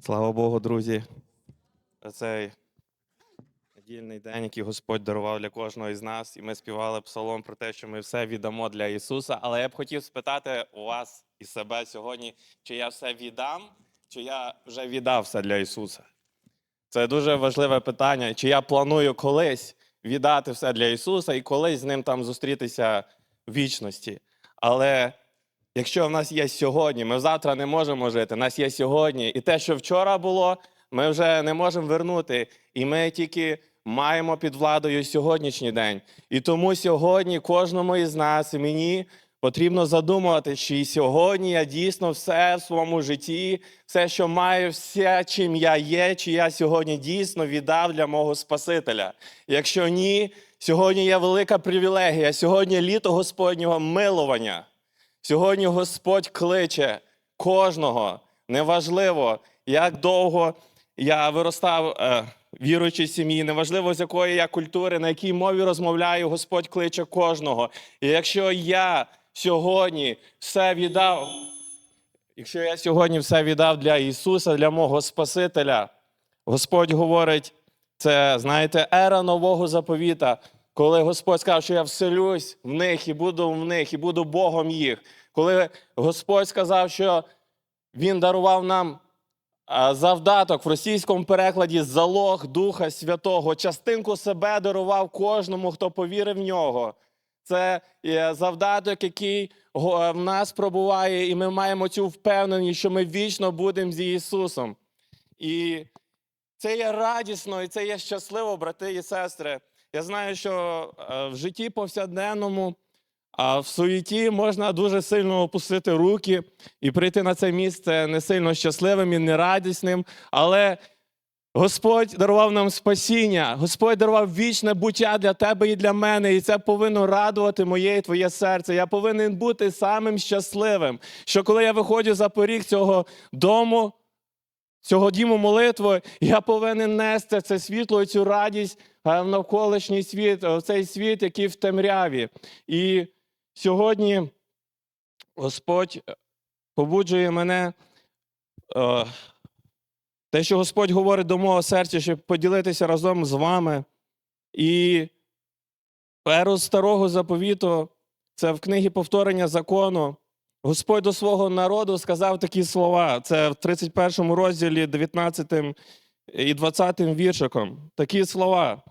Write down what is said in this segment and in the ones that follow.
Слава Богу, друзі. за Цей недільний день, який Господь дарував для кожного із нас, і ми співали псалом про те, що ми все віддамо для Ісуса. Але я б хотів спитати у вас і себе сьогодні, чи я все віддам, чи я вже віддав все для Ісуса. Це дуже важливе питання, чи я планую колись віддати все для Ісуса і колись з ним там зустрітися в вічності. Але якщо в нас є сьогодні, ми завтра не можемо жити. У нас є сьогодні. І те, що вчора було, ми вже не можемо вернути. І ми тільки маємо під владою сьогоднішній день. І тому сьогодні кожному із нас мені потрібно задумувати, чи сьогодні я дійсно все в своєму житті, все, що маю, все, чим я є, чи я сьогодні дійсно віддав для мого Спасителя. Якщо ні, сьогодні є велика привілегія, сьогодні літо Господнього милування. Сьогодні Господь кличе кожного, неважливо, як довго я виростав е, віруючій сім'ї, неважливо, з якої я культури, на якій мові розмовляю, Господь кличе кожного. І якщо я сьогодні все віддав, якщо я сьогодні все віддав для Ісуса, для мого Спасителя, Господь говорить, це, знаєте, ера нового заповіта, коли Господь сказав, що я вселюсь в них і буду в них, і буду Богом їх. Коли Господь сказав, що Він дарував нам завдаток в російському перекладі залог Духа Святого, частинку себе дарував кожному, хто повірив в нього. Це завдаток, який в нас пробуває, і ми маємо цю впевненість, що ми вічно будемо з Ісусом. І це є радісно, і це є щасливо, брати і сестри. Я знаю, що е, в житті повсякденному, а в суєті можна дуже сильно опустити руки і прийти на це місце не сильно щасливим і нерадісним. Але Господь дарував нам спасіння, Господь дарував вічне буття для тебе і для мене, і це повинно радувати моє і твоє серце. Я повинен бути самим щасливим. Що коли я виходжу за поріг цього дому, цього діму молитви, я повинен нести це світло цю радість е, в навколишній світ, в цей світ, який в темряві. І сьогодні Господь е, побуджує мене. е, Те, що Господь говорить до мого серця, щоб поділитися разом з вами. І перу старого заповіту, це в книгі повторення закону. Господь до свого народу сказав такі слова. Це в 31 розділі, 19 і 20 віршиком. Такі слова.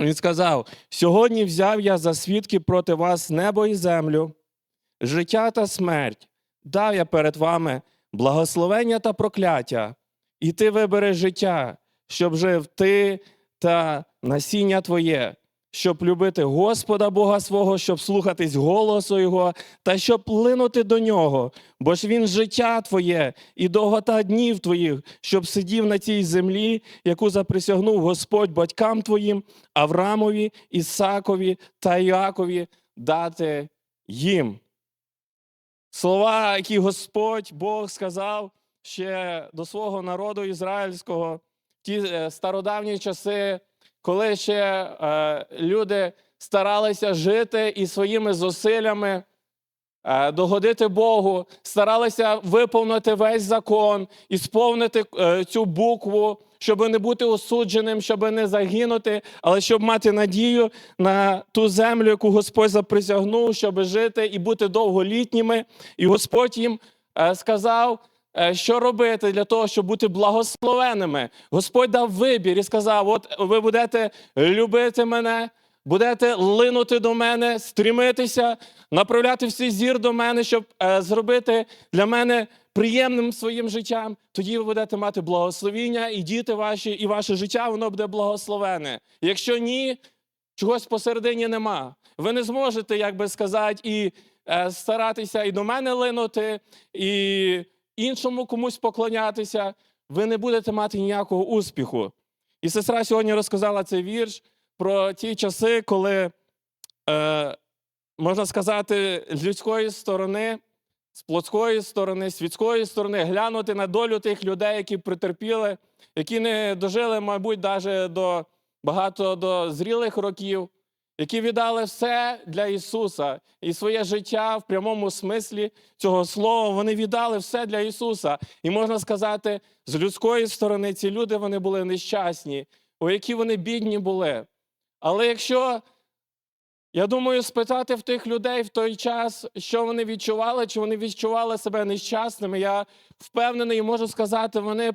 Він сказав: сьогодні взяв я за свідки проти вас небо і землю, життя та смерть, дав я перед вами благословення та прокляття, і ти вибереш життя, щоб жив ти та насіння твоє, щоб любити Господа Бога свого, щоб слухатись голосу Його, та щоб плинути до нього, бо ж він життя твоє і довгота днів твоїх, щоб сидів на цій землі, яку заприсягнув Господь батькам твоїм, Аврамові, Ісакові та Іакові дати їм. Слова, які Господь Бог сказав ще до свого народу ізраїльського, ті е, стародавні часи, коли ще е, люди старалися жити і своїми зусиллями е, догодити Богу, старалися виповнити весь закон і сповнити е, цю букву, щоб не бути осудженим, щоб не загинути, але щоб мати надію на ту землю, яку Господь заприсягнув, щоб жити і бути довголітніми. І Господь їм е, сказав. Е, Що робити для того, щоб бути благословеними? Господь дав вибір і сказав: от ви будете любити мене, будете линути до мене, стрімитися, направляти всі зір до мене, щоб е, зробити для мене приємним своїм життям. Тоді ви будете мати благословіння, і діти ваші, і ваше життя воно буде благословене. Якщо ні, чогось посередині нема. Ви не зможете, як би сказати, і е, старатися і до мене линути, і іншому комусь поклонятися. Ви не будете мати ніякого успіху. І сестра сьогодні розказала цей вірш про ті часи, коли, е, можна сказати, з людської сторони, з плотської сторони, світської сторони, глянути на долю тих людей, які претерпіли, які не дожили, мабуть, навіть до багато до зрілих років. Які віддали все для Ісуса і своє життя в прямому смислі цього слова. Вони віддали все для Ісуса. І можна сказати, з людської сторони ці люди вони були нещасні, у які вони бідні були. Але якщо я думаю, спитати в тих людей в той час, що вони відчували, чи вони відчували себе нещасними. Я впевнений і можу сказати, вони б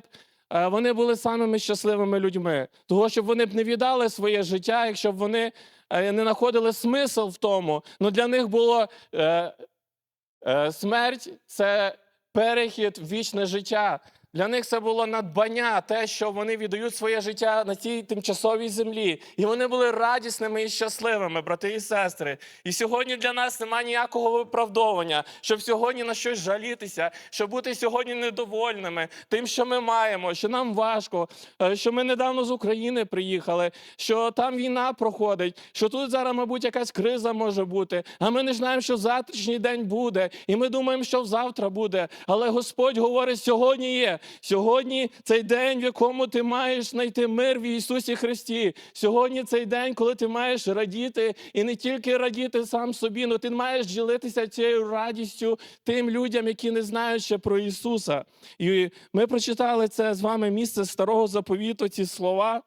е, вони були самими щасливими людьми. Того, щоб вони б не віддали своє життя, якщо б вони не знаходили смисл в тому. Ну для них було е, е, смерть це перехід в вічне життя. Для них це було надбання, те, що вони віддають своє життя на цій тимчасовій землі. І вони були радісними і щасливими, брати і сестри. І сьогодні для нас немає ніякого виправдовування, щоб сьогодні на щось жалітися, щоб бути сьогодні недовольними тим, що ми маємо, що нам важко, е, що ми недавно з України приїхали, що там війна проходить, що тут зараз, мабуть, якась криза може бути. А ми не знаємо, що завтрашній день буде, і ми думаємо, що завтра буде. Але Господь говорить, сьогодні є. Сьогодні цей день, в якому ти маєш знайти мир в Ісусі Христі. Сьогодні цей день, коли ти маєш радіти, і не тільки радіти сам собі, але ти маєш ділитися цією радістю тим людям, які не знають ще про Ісуса. І ми прочитали це з вами місце старого заповіту, ці слова.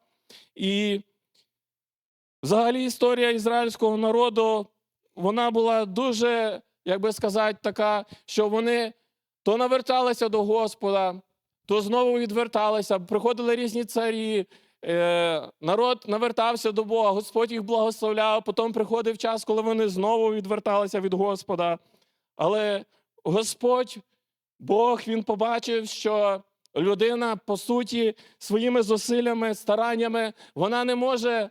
І взагалі історія ізраїльського народу, вона була дуже, як би сказати, така, що вони то наверталися до Господа, то знову відверталися, приходили різні царі. е, Народ навертався до Бога, Господь їх благословляв. Потім приходив час, коли вони знову відверталися від Господа. Але Господь, Бог, Він побачив, що людина, по суті, своїми зусиллями, стараннями, вона не може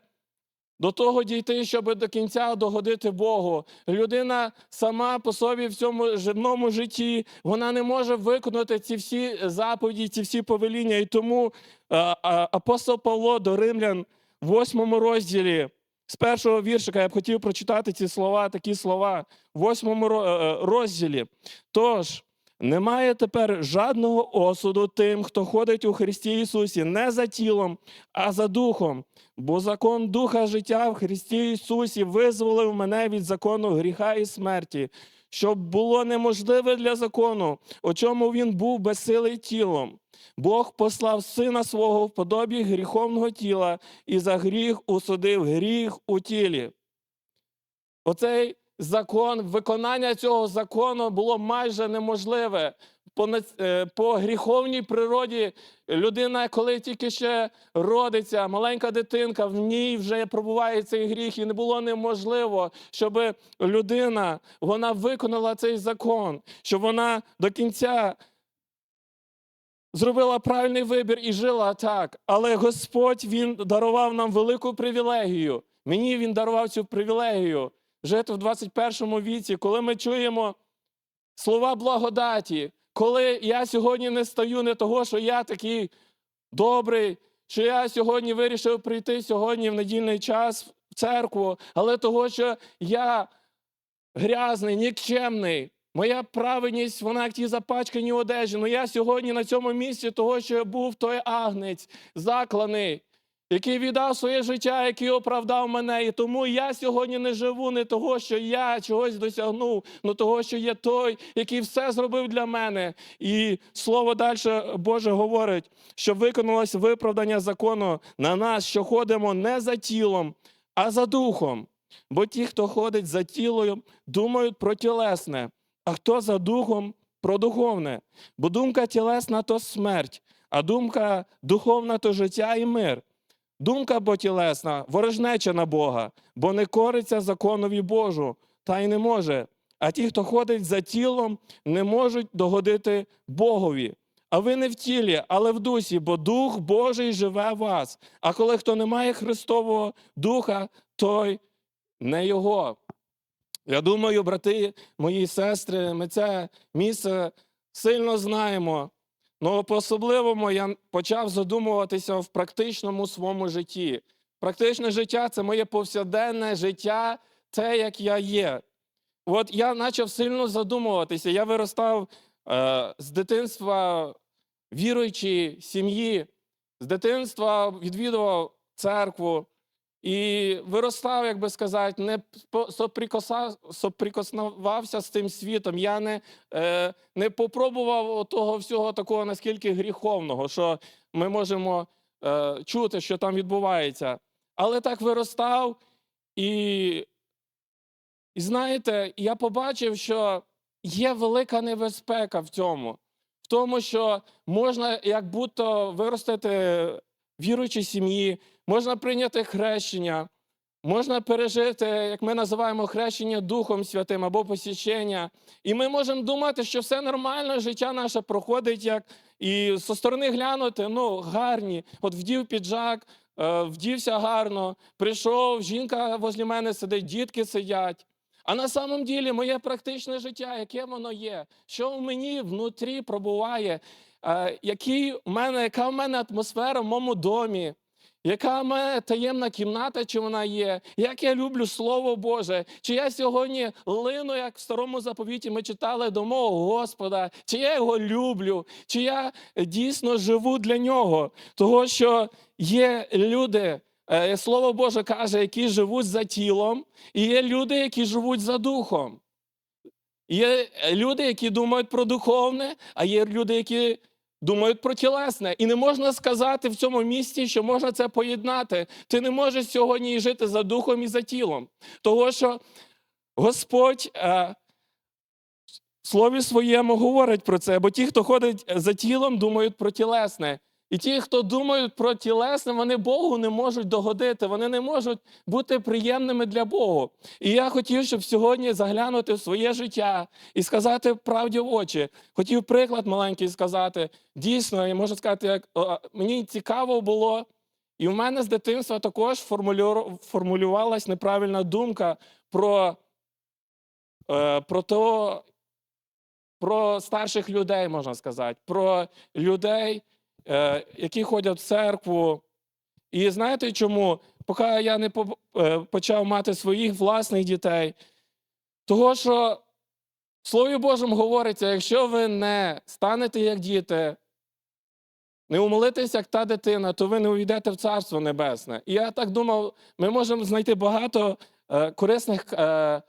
до того дійти, щоб до кінця догодити Богу. Людина сама по собі в цьому земному житті вона не може виконати ці всі заповіді, ці всі повеління. І тому е, апостол Павло до Римлян в восьмому розділі. З першого віршика я б хотів прочитати ці слова, такі слова в восьмому е, е, розділі. Тож, немає тепер жадного осуду тим, хто ходить у Христі Ісусі, не за тілом, а за духом. Бо закон Духа життя в Христі Ісусі визволив мене від закону гріха і смерті, щоб було неможливе для закону, у чому він був безсилий тілом. Бог послав сина свого в подобі гріховного тіла і за гріх усудив гріх у тілі. Оцей закон, виконання цього закону було майже неможливе. По, е, по гріховній природі людина, коли тільки ще родиться, маленька дитинка, в ній вже пробуває цей гріх, і не було неможливо, щоб людина вона виконала цей закон, щоб вона до кінця зробила правильний вибір і жила так. Але Господь Він дарував нам велику привілегію. Мені Він дарував цю привілегію жити в 21 віці, коли ми чуємо слова благодаті, коли я сьогодні не стаю не того, що я такий добрий, що я сьогодні вирішив прийти сьогодні в недільний час в церкву, але того, що я грязний, нікчемний. Моя праведність, вона як ті запачкані одежі. Ну я сьогодні на цьому місці того, що я був той агнець, закланий, який віддав своє життя, який оправдав мене. І тому я сьогодні не живу не того, що я чогось досягнув, але того, що є той, який все зробив для мене. І слово далі Боже говорить, що виконалось виправдання закону на нас, що ходимо не за тілом, а за духом. Бо ті, хто ходить за тілом, думають про тілесне, а хто за духом про духовне. Бо думка тілесна то смерть, а думка духовна то життя і мир. Думка бо тілесна, ворожнеча на Бога, бо не кориться законові Божу, та й не може. А ті, хто ходить за тілом, не можуть догодити Богові. А ви не в тілі, але в дусі, бо Дух Божий живе в вас. А коли хто не має Христового Духа, той не його. Я думаю, брати, мої сестри, ми це місце сильно знаємо. Ну, по-особливому я почав задумуватися в практичному своєму житті. Практичне життя це моє повсякденне життя, те, як я є. От я почав сильно задумуватися. Я виростав е, з дитинства віруючій сім'ї, з дитинства відвідував церкву. І виростав, як би сказати, не соприкоснувався з тим світом. Я не, е, не попробував того всього такого наскільки гріховного, що ми можемо е, чути, що там відбувається. Але так виростав, і, і знаєте, я побачив, що є велика небезпека в цьому, в тому, що можна як будто виростити віруючій сім'ї, можна прийняти хрещення, можна пережити, як ми називаємо хрещення Духом Святим або посічення. І ми можемо думати, що все нормально, життя наше проходить як і зі сторони глянути, ну, гарні. От вдів піджак, е, вдівся гарно, прийшов, жінка возле мене сидить, дітки сидять. А на самом ділі моє практичне життя, яке воно є, що в мені внутрі пробуває, е, який в мене, яка в мене атмосфера в моєму домі, яка в мене таємна кімната, чи вона є, як я люблю Слово Боже, чи я сьогодні лину, як в старому заповіті ми читали до мого Господа, чи я його люблю, чи я дійсно живу для нього. Того, що є люди, е, Слово Боже каже, які живуть за тілом, і є люди, які живуть за духом. Є люди, які думають про духовне, а є люди, які думають про тілесне. І не можна сказати в цьому місці, що можна це поєднати. Ти не можеш сьогодні жити за духом і за тілом. Того, що Господь е, в слові своєму говорить про це, бо ті, хто ходить за тілом, думають про тілесне. І ті, хто думають про тілесне, вони Богу не можуть догодити, вони не можуть бути приємними для Богу. І я хотів, щоб сьогодні заглянути в своє життя і сказати правді в очі. Хотів приклад маленький сказати. Дійсно, я можу сказати, як мені цікаво було, і в мене з дитинства також формулюр- формулювалась неправильна думка про, е, про то, про старших людей, можна сказати, про людей, які ходять в церкву. І знаєте чому? Поки я не е, почав мати своїх власних дітей, того, що в Слові Божому говориться, якщо ви не станете як діти, не умолитесь, як та дитина, то ви не увійдете в Царство Небесне. І я так думав, ми можемо знайти багато е, корисних е,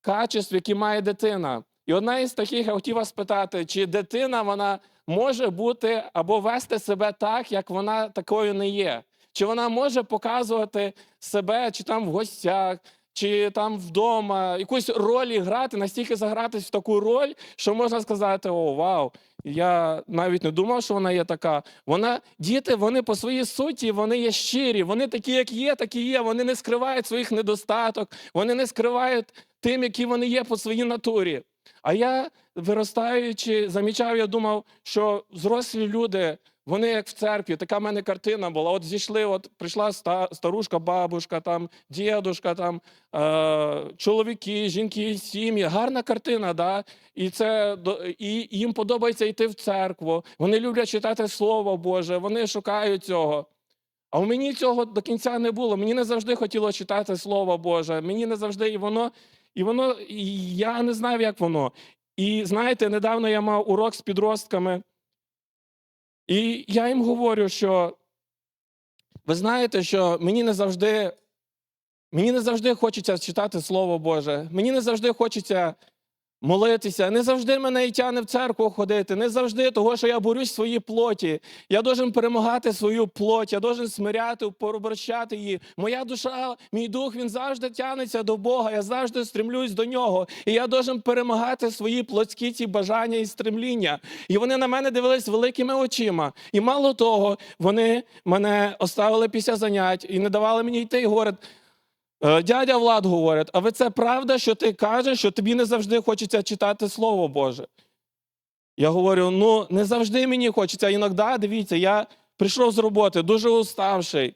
качеств, які має дитина. І одна із таких, я хотів вас спитати, чи дитина вона може бути або вести себе так, як вона такою не є? Чи вона може показувати себе, чи там в гостях, чи там вдома, якусь роль грати, настільки загратись в таку роль, що можна сказати: о, вау, я навіть не думав, що вона є така. Вона, діти, вони по своїй суті, вони є щирі, вони такі, як є, такі є. Вони не скривають своїх недостаток, вони не скривають тим, які вони є по своїй натурі. А я, виростаючи, замічав, я думав, що зрослі люди, вони як в церкві, така в мене картина була. От зійшли, от прийшла ста- старушка, бабушка, там, дідушка, там, е, чоловіки, жінки, сім'ї. Гарна картина, да? і, це, і їм подобається йти в церкву. Вони люблять читати Слово Боже, вони шукають цього. А у мені цього до кінця не було. Мені не завжди хотілося читати Слово Боже. Мені не завжди і воно, і воно, я не знав, як воно. І знаєте, недавно я мав урок з підростками, і я їм говорю, що ви знаєте, що мені не завжди, мені не завжди хочеться читати Слово Боже, мені не завжди хочеться молитися, не завжди мене і тягне в церкву ходити, не завжди того, що я борюсь в своїй плоті. Я должен перемагати свою плоть, я должен смиряти, порабощати її. Моя душа, мій дух, він завжди тягнеться до Бога, я завжди стремлюсь до нього. І я должен перемагати свої плотські ці бажання і стремління. І вони на мене дивились великими очима. І мало того, вони мене оставили після занять і не давали мені йти і говорять. «Е, Дядя Влад говорить, а ви це правда, що ти кажеш, що тобі не завжди хочеться читати Слово Боже? Я говорю: ну, не завжди мені хочеться. Іноді, дивіться, я прийшов з роботи дуже уставший.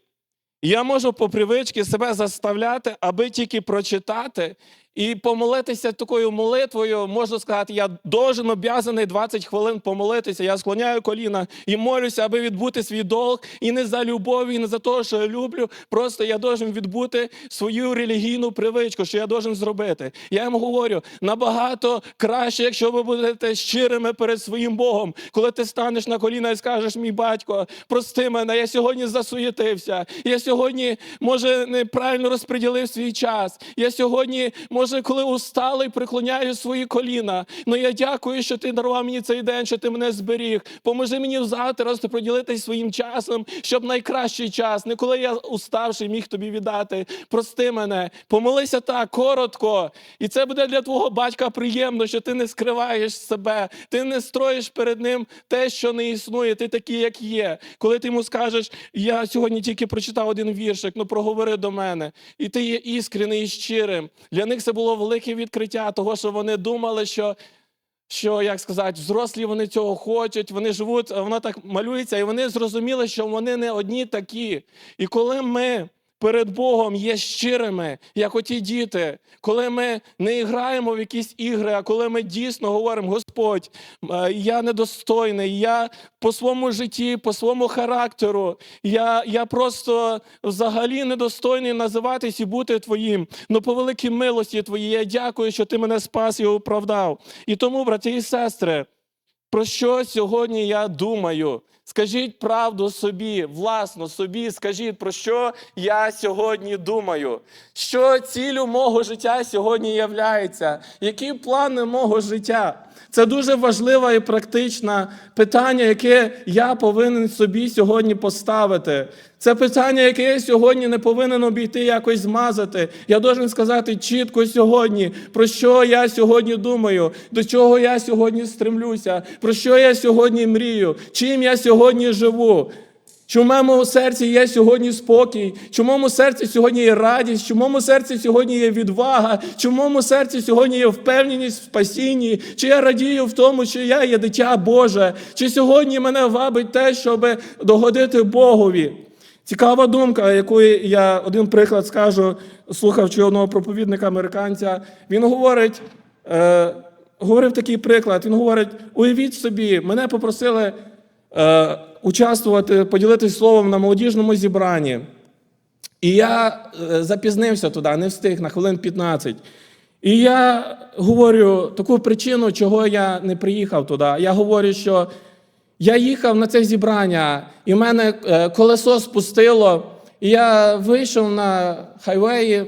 Я можу по привичці себе заставляти, аби тільки прочитати. І помолитися такою молитвою, можна сказати, я должен обязаний 20 хвилин помолитися. Я склоняю коліна і молюся, аби відбути свій долг. І не за любов, і не за те, що я люблю. Просто я должен відбути свою релігійну привичку, що я должен зробити. Я їм говорю, набагато краще, якщо ви будете щирими перед своїм Богом, коли ти станеш на коліна і скажеш, мій батько, прости мене, я сьогодні засуєтився. Я сьогодні, може, неправильно розподілив свій час. Я сьогодні, може, коли усталий, приклоняю свої коліна. Ну я дякую, що ти дарував мені цей день, що ти мене зберіг. Поможи мені завтра розподілитися своїм часом, щоб найкращий час, не коли я уставший, міг тобі віддати. Прости мене, помолися так коротко, і це буде для твого батька приємно, що ти не скриваєш себе, ти не строїш перед ним те, що не існує. Ти такий, як є. Коли ти йому скажеш, я сьогодні тільки прочитав один віршик, ну проговори до мене, і ти є іскрений і щирим. Для них це було велике відкриття, того, що вони думали, що. Що, як сказати, взрослі вони цього хочуть, вони живуть, воно так малюється, і вони зрозуміли, що вони не одні такі. І коли ми перед Богом є щирими, як оті діти, коли ми не граємо в якісь ігри, а коли ми дійсно говоримо, Господь, е, я недостойний, я по своєму житті, по своєму характеру, я, я просто взагалі недостойний називатись і бути Твоїм. Ну, по великій милості Твоїй, я дякую, що Ти мене спас і оправдав. І тому, брати і сестри, про що сьогодні я думаю? Скажіть правду собі, власно собі, скажіть, про що я сьогодні думаю? Що цілю мого життя сьогодні являється? Які плани мого життя? Це дуже важливе і практичне питання, яке я повинен собі сьогодні поставити. Це питання, яке я сьогодні не повинен обійти, якось змазати. Я должен сказати чітко сьогодні, про що я сьогодні думаю, до чого я сьогодні стремлюся, про що я сьогодні мрію, чим я сьогодні живу. Чи в моєму серці є сьогодні спокій? Чи в моєму серці сьогодні є радість? Чи в моєму серці сьогодні є відвага? Чи в моєму серці сьогодні є впевненість в спасінні? Чи я радію в тому, що я є дитя Боже? Чи сьогодні мене вабить те, щоб догодити Богові? Цікава думка, яку я один приклад скажу, слухавши одного проповідника американця. Він говорить, е, говорив такий приклад. Він говорить: уявіть собі, мене попросили е, участвувати, поділитися словом на молодіжному зібранні. І я е, запізнився туди, не встиг на хвилин 15. І я говорю таку причину, чого я не приїхав туди. Я говорю, що я їхав на це зібрання, і в мене е, колесо спустило, і я вийшов на хайвеї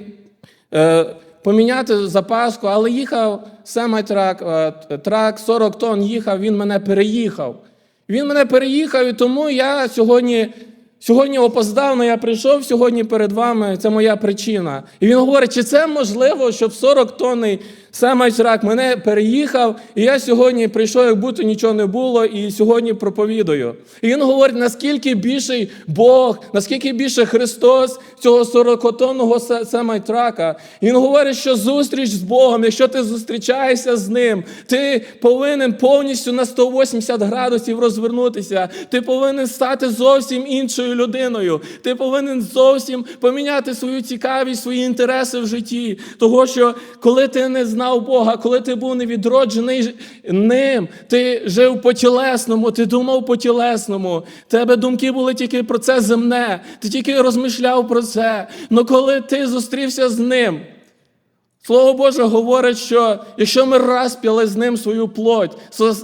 е, поміняти запаску, але їхав семитрак, е, трак 40 тонн їхав, він мене переїхав. Він мене переїхав, і тому я сьогодні, сьогодні опоздав, але я прийшов сьогодні перед вами. Це моя причина. І він говорить, чи це можливо, щоб 40 тонний семайчрак мене переїхав, і я сьогодні прийшов, як будто нічого не було, і сьогодні проповідую. І він говорить, наскільки більший Бог, наскільки більше Христос цього 40-тонного се- семайтрака. І він говорить, що зустріч з Богом, якщо ти зустрічаєшся з ним, ти повинен повністю на 180 градусів розвернутися. Ти повинен стати зовсім іншою людиною. Ти повинен зовсім поміняти свою цікавість, свої інтереси в житті. Того, що коли ти не знав Бога, коли ти був невідроджений ним, ти жив по тілесному, ти думав по тілесному. Тебе думки були тільки про це земне, ти тільки розмишляв про це. Але коли ти зустрівся з ним, Слово Боже говорить, що якщо ми розп'яли з ним свою плоть со,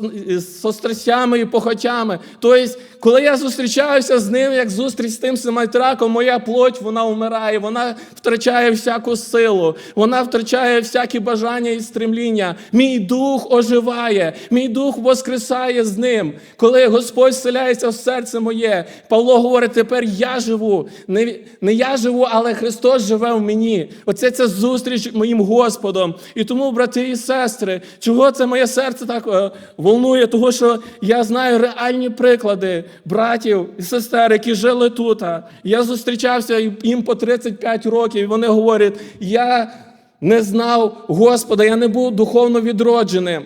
со страстями і похотями, тобто, коли я зустрічаюся з ним, як зустріч з тим семайтраком, моя плоть вона вмирає, вона втрачає всяку силу, вона втрачає всякі бажання і стремління. Мій дух оживає, мій дух воскресає з ним. Коли Господь вселяється в серце моє, Павло говорить, тепер я живу. Не, не я живу, але Христос живе в мені. Оце ця зустріч моїм Господом. І тому, брати і сестри, чого це моє серце так е, волнує? Того, що я знаю реальні приклади братів і сестер, які жили тут. Я зустрічався їм по 35 років, і вони говорять: я не знав Господа, я не був духовно відродженим.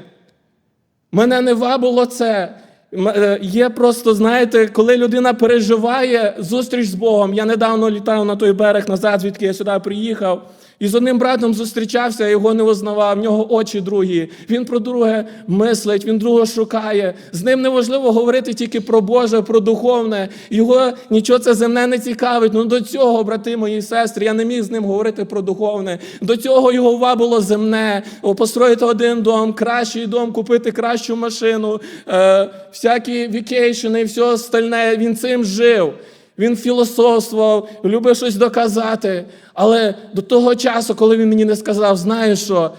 Мене не вабило це. Е, Є просто, знаєте, коли людина переживає зустріч з Богом. Я недавно літав на той берег назад, звідки я сюди приїхав. І з одним братом зустрічався, його не визнавав, в нього очі другі. Він про друге мислить, він другого шукає. З ним неможливо говорити тільки про Боже, про духовне. Його нічого це земне не цікавить. Ну до цього, брати мої сестри, я не міг з ним говорити про духовне. До цього його ува було земне. Построїти один дом, кращий дом, купити кращу машину, е, всякі вікейшени і все остальне. Він цим жив. Він філософствував, любив щось доказати. Але до того часу, коли він мені не сказав, знаєш що,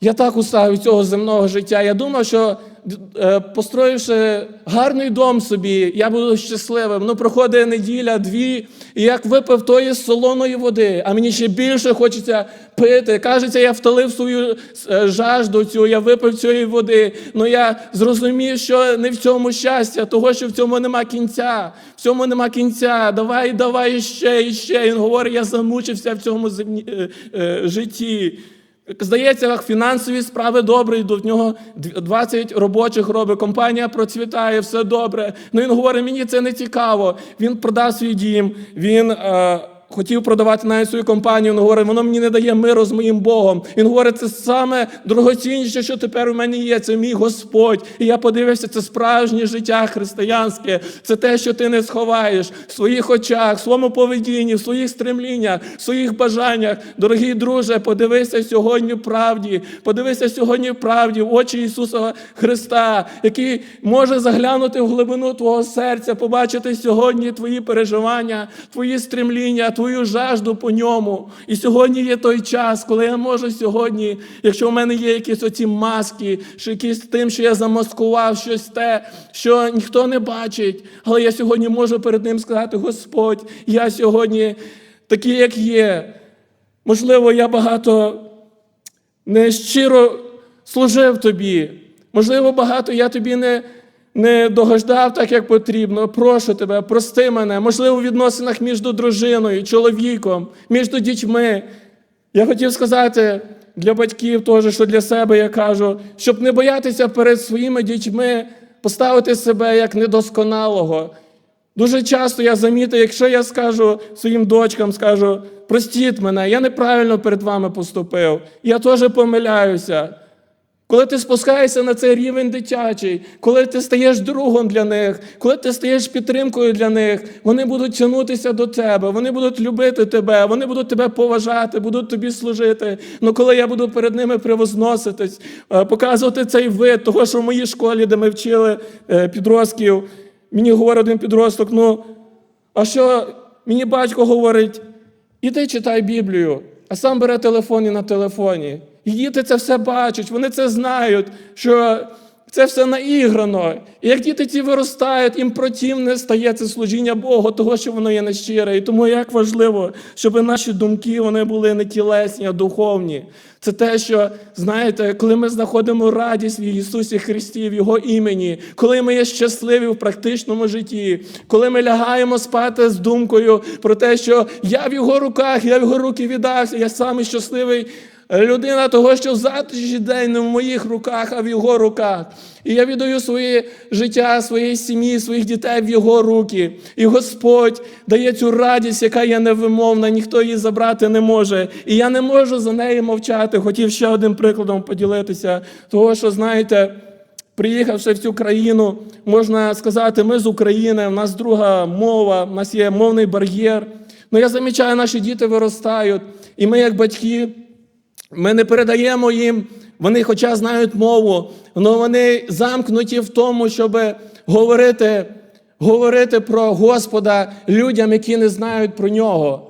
я так устав від цього земного життя. Я думав, що е, построївши гарний дом собі, я буду щасливим. Ну, проходить неділя, дві, і як випив тої солоної води, а мені ще більше хочеться пити. Кажеться, я втолив свою е, жажду цю, я випив цієї води. Ну я зрозумів, що не в цьому щастя, того, що в цьому нема кінця. В цьому нема кінця. Давай, давай ще і ще. Він говорить, я замучився в цьому земні, е, е, житті. Здається, як фінансові справи добре йдуть. В нього 20 робочих робить, компанія процвітає, все добре. Ну він говорить, мені це не цікаво. Він продав свій дім, він е, хотів продавати навіть свою компанію. Він говорить, воно мені не дає миру з моїм Богом. Він говорить, це саме дорогоцінніше, що тепер у мене є. Це мій Господь. І я подивився, це справжнє життя християнське. Це те, що ти не сховаєш в своїх очах, в своєму поведінні, в своїх стремліннях, в своїх бажаннях. Дорогі друже, подивися сьогодні правді. Подивися сьогодні правді в очі Ісуса Христа, який може заглянути в глибину твого серця, побачити сьогодні твої переживання, твої стремління, твою жажду по ньому. І сьогодні є той час, коли я можу сьогодні, якщо в мене є якісь оці маски, що якісь тим, що я замаскував щось те, що ніхто не бачить, але я сьогодні можу перед ним сказати: Господь, я сьогодні такий, як є. Можливо, я багато не щиро служив тобі. Можливо, багато я тобі не, не догождав так, як потрібно. Прошу тебе, прости мене. Можливо, у відносинах між дружиною, чоловіком, між дітьми. Я хотів сказати для батьків, теж, що для себе я кажу, щоб не боятися перед своїми дітьми поставити себе як недосконалого. Дуже часто я замітив, якщо я скажу своїм дочкам, скажу, простіть мене, я неправильно перед вами поступив, я теж помиляюся. Коли ти спускаєшся на цей рівень дитячий, коли ти стаєш другом для них, коли ти стаєш підтримкою для них, вони будуть тягнутися до тебе, вони будуть любити тебе, вони будуть тебе поважати, будуть тобі служити. Ну коли я буду перед ними превозноситись, е, показувати цей вид, того, що в моїй школі, де ми вчили е, підростків, мені говорить один підросток, ну, а що мені батько говорить, іди читай Біблію, а сам бере телефон і на телефоні. І діти це все бачать, вони це знають, що це все наіграно. І як діти ці виростають, їм противне стає це служіння Богу, того, що воно є нещире. І тому як важливо, щоб наші думки вони були не тілесні, а духовні. Це те, що, знаєте, коли ми знаходимо радість в Ісусі Христі, в Його імені, коли ми є щасливі в практичному житті, коли ми лягаємо спати з думкою про те, що я в Його руках, я в Його руки віддався, я самий щасливий людина того, що завтрашній день не в моїх руках, а в його руках. І я віддаю своє життя, своєї сім'ї, своїх дітей в його руки. І Господь дає цю радість, яка є невимовна, ніхто її забрати не може. І я не можу за неї мовчати. Хотів ще одним прикладом поділитися, того, що знаєте. Приїхавши в цю країну, можна сказати, ми з України, в нас друга мова, в нас є мовний бар'єр. Ну я замічаю, наші діти виростають, і ми, як батьки, ми не передаємо їм, вони, хоча знають мову, але вони замкнуті в тому, щоб говорити, говорити про Господа людям, які не знають про нього.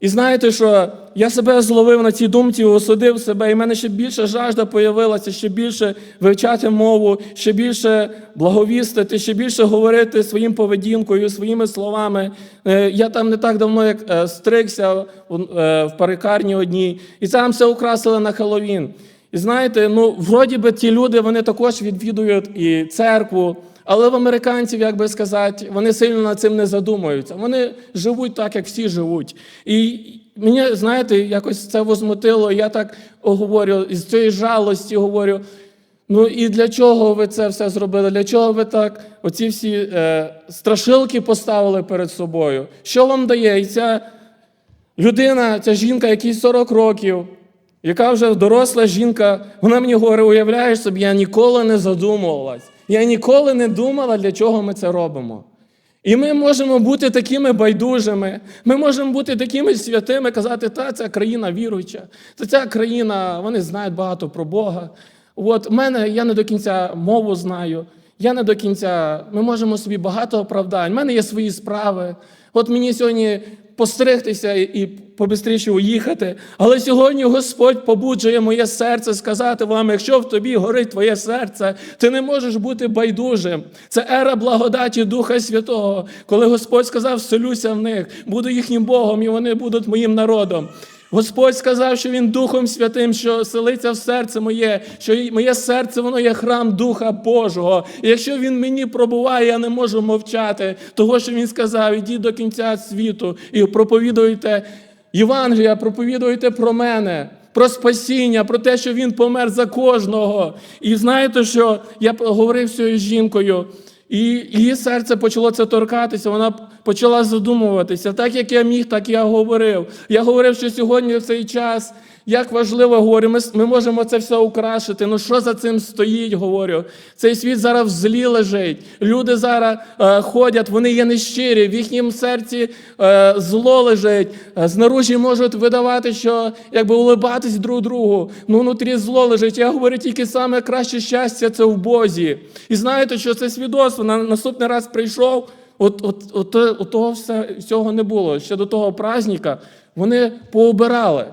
І знаєте, що я себе зловив на цій думці, осудив себе, і в мене ще більше жажда появилася, ще більше вивчати мову, ще більше благовістити, ще більше говорити своїм поведінкою, своїми словами. Е, Я там не так давно як е, стригся в е, парикарні одній, і там все украсили на Хеллоуін. І знаєте, ну вроді би ті люди вони також відвідують і церкву. Але в американців, як би сказати, вони сильно над цим не задумуються. Вони живуть так, як всі живуть. І мені, знаєте, якось це возмутило. Я так говорю, з цієї жалості говорю. Ну і для чого ви це все зробили? Для чого ви так оці всі е, страшилки поставили перед собою? Що вам дає? І ця людина, ця жінка, якій 40 років, яка вже доросла жінка, вона мені говорить, уявляєш собі, я ніколи не задумувалась. Я ніколи не думала, для чого ми це робимо. І ми можемо бути такими байдужими, ми можемо бути такими святими, казати, та ця країна віруюча, та ця країна, вони знають багато про Бога. От мене я не до кінця мову знаю, я не до кінця. Ми можемо собі багато оправдань. У мене є свої справи. От мені сьогодні постригтися і побистріше уїхати. Але сьогодні Господь побуджує моє серце сказати вам, якщо в тобі горить твоє серце, ти не можеш бути байдужим. Це ера благодаті Духа Святого, коли Господь сказав, селюся в них, буду їхнім Богом, і вони будуть моїм народом. Господь сказав, що Він Духом Святим, що селиться в серце моє, що моє серце воно є храм Духа Божого. І якщо Він мені пробуває, я не можу мовчати, того, що Він сказав, ідіть до кінця світу і проповідуйте Євангелія, проповідуйте про мене. Про спасіння, про те, що він помер за кожного. І знаєте, що я говорив з цією жінкою, і її серце почало це торкатися, вона почала задумуватися. Так як я міг, так я говорив. Я говорив, що сьогодні в цей час, як важливо говорю, ми, ми можемо це все украшити. Ну що за цим стоїть, говорю? Цей світ зараз в злі лежить. Люди зараз е, ходять, вони є нещирі, в їхньому серці е, зло лежить. Е, Знаружі можуть видавати, що якби улибатись друг другу. Ну внутрі зло лежить. Я говорю, тільки саме краще щастя це в Бозі. І знаєте, що це свідоцтво. На наступний раз прийшов. От, от, от, от того все, всього не було. Ще до того праздника вони пообирали.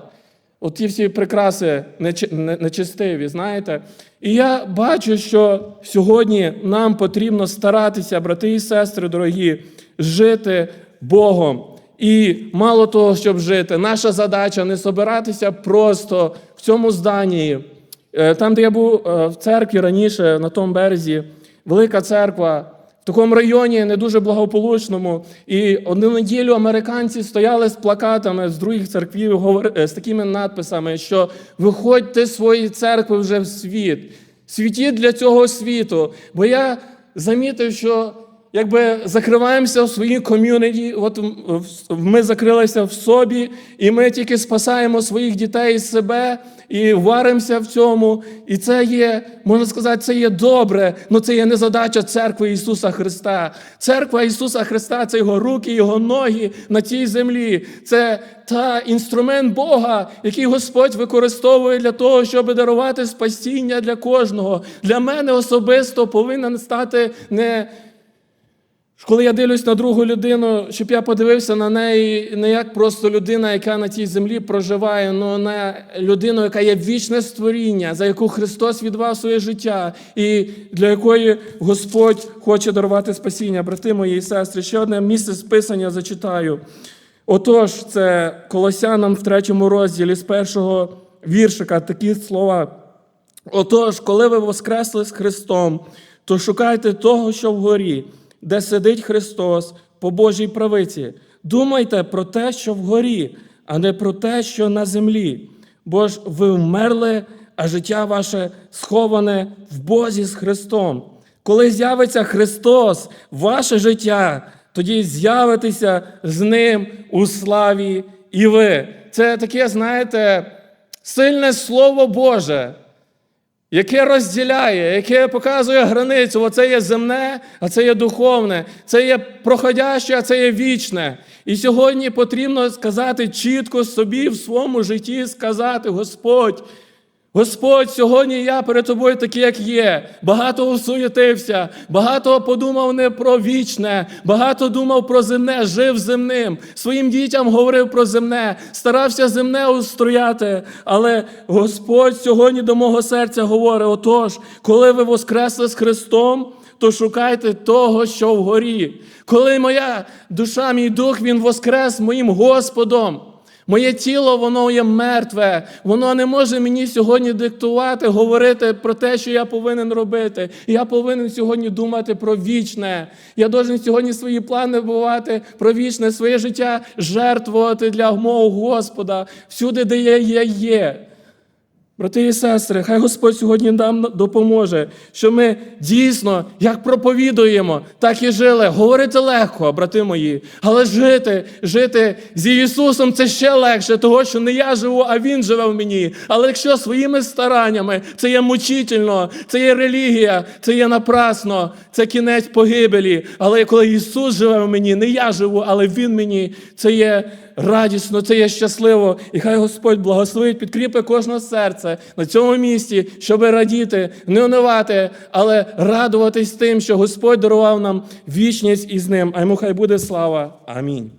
От ті всі прикраси нечи- нечистиві, знаєте. І я бачу, що сьогодні нам потрібно старатися, брати і сестри дорогі, жити Богом. І мало того, щоб жити, наша задача не собиратися просто в цьому зданні. Е, Там, де я був е, в церкві раніше, на тому березі, велика церква. Такому районі не дуже благополучному. І одну неділю американці стояли з плакатами з других церквів е, з такими надписами, що виходьте з своєї церкви вже в світ. Світіть для цього світу. Бо я замітив, що якби закриваємося в своїй ком'юніті, от ми закрилися в собі, і ми тільки спасаємо своїх дітей і себе, і варимося в цьому. І це є, можна сказати, це є добре, але це є не задача церкви Ісуса Христа. Церква Ісуса Христа це його руки, його ноги на цій землі. Це та інструмент Бога, який Господь використовує для того, щоб дарувати спасіння для кожного. Для мене особисто повинен стати не коли я дивлюсь на другу людину, щоб я подивився на неї не як просто людина, яка на цій землі проживає, але на людину, яка є вічне створіння, за яку Христос віддав своє життя, і для якої Господь хоче дарувати спасіння. Брати мої і сестри, ще одне місце з Писання зачитаю. Отож, це Колосянам в третьому розділі з першого віршика такі слова. Отож, коли ви воскресли з Христом, то шукайте того, що вгорі, де сидить Христос по Божій правиці. Думайте про те, що вгорі, а не про те, що на землі. Бо ж ви вмерли, а життя ваше сховане в Бозі з Христом. Коли з'явиться Христос, ваше життя, тоді з'явитеся з Ним у славі і ви. Це таке, знаєте, сильне Слово Боже яке розділяє, яке показує границю. Оце є земне, а це є духовне, це є проходяще, а це є вічне. І сьогодні потрібно сказати чітко собі в своєму житті, сказати, Господь. Господь, сьогодні я перед тобою такий, як є. Багато осуєтився, багато подумав не про вічне, багато думав про земне, жив земним. Своїм дітям говорив про земне, старався земне устрояти. Але Господь сьогодні до мого серця говорить: отож, коли ви воскресли з Христом, то шукайте того, що вгорі. Коли моя душа, мій дух, він воскрес моїм Господом. Моє тіло, воно є мертве. Воно не може мені сьогодні диктувати, говорити про те, що я повинен робити. Я повинен сьогодні думати про вічне. Я должен сьогодні свої плани бувати про вічне, своє життя жертвувати для мого Господа всюди, де я є, є. Брати і сестри, хай Господь сьогодні нам допоможе, що ми дійсно, як проповідуємо, так і жили. Говорити легко, брати мої, але жити, жити з Ісусом це ще легше, того, що не я живу, а Він живе в мені. Але якщо своїми стараннями це є мучительно, це є релігія, це є напрасно, це кінець погибелі. Але коли Ісус живе в мені, не я живу, але Він мені, це є радісно, це є щасливо. І хай Господь благословить, підкріпить кожне серце на цьому місці, щоб радіти, не унивати, але радуватись тим, що Господь дарував нам вічність із ним. А йому хай буде слава. Амінь.